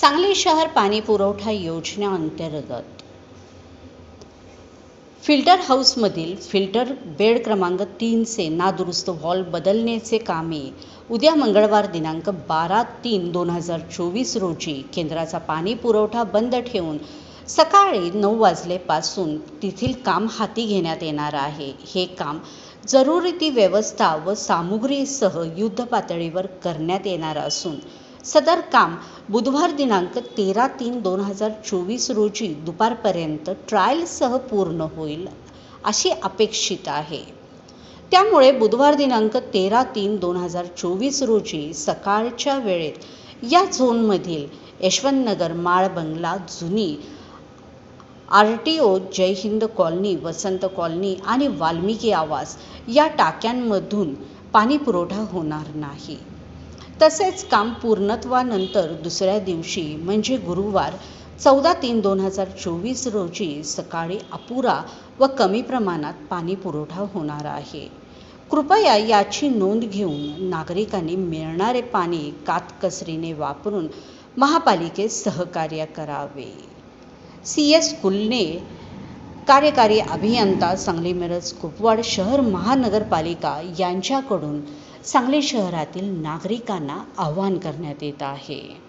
सांगली शहर पाणी पुरवठा योजनेअंतर्गत फिल्टर हाऊसमधील फिल्टर बेड क्रमांक तीनचे नादुरुस्त हॉल बदलण्याचे कामे उद्या मंगळवार दिनांक बारा तीन दोन हजार चोवीस रोजी केंद्राचा पाणी पुरवठा बंद ठेवून सकाळी नऊ वाजलेपासून तेथील काम हाती घेण्यात येणार आहे. हे काम जरुरी ती व्यवस्था व सामुग्रीसह युद्ध पातळीवर करण्यात येणार असून सदर काम बुधवार दिनांक तेरा तीन दोन हजार चोवीस रोजी दुपारपर्यंत ट्रायलसह पूर्ण होईल अशी अपेक्षित आहे. त्यामुळे बुधवार दिनांक तेरा तीन दोन हजार चोवीस रोजी सकाळच्या वेळेत या झोनमधील यशवंतनगर माळ बंगला जुनी R T O Jai Hind colony Vasant colony आणि वाल्मिकी आवास या टाक्यांमधून पाणीपुरवठा होणार नाही. तसेच काम पूर्णत्वानंतर दुसऱ्या दिवशी म्हणजे गुरुवार चौदा तीन दोन हजार चोवीस रोजी सकाळी अपुरा व कमी प्रमाणात पाणी पुरवठा होणार आहे. कृपया याची नोंद घेऊन नागरिकांनी मिळणारे पाणी कातकसरीने वापरून महापालिकेस सहकार्य करावे. सी एस कुलने कार्यकारी अभियंता सांगली मिरज कुपवाड शहर महानगरपालिका यांच्याकडून सांगली शहरातील नागरिकांना आवाहन करण्यात येत आहे.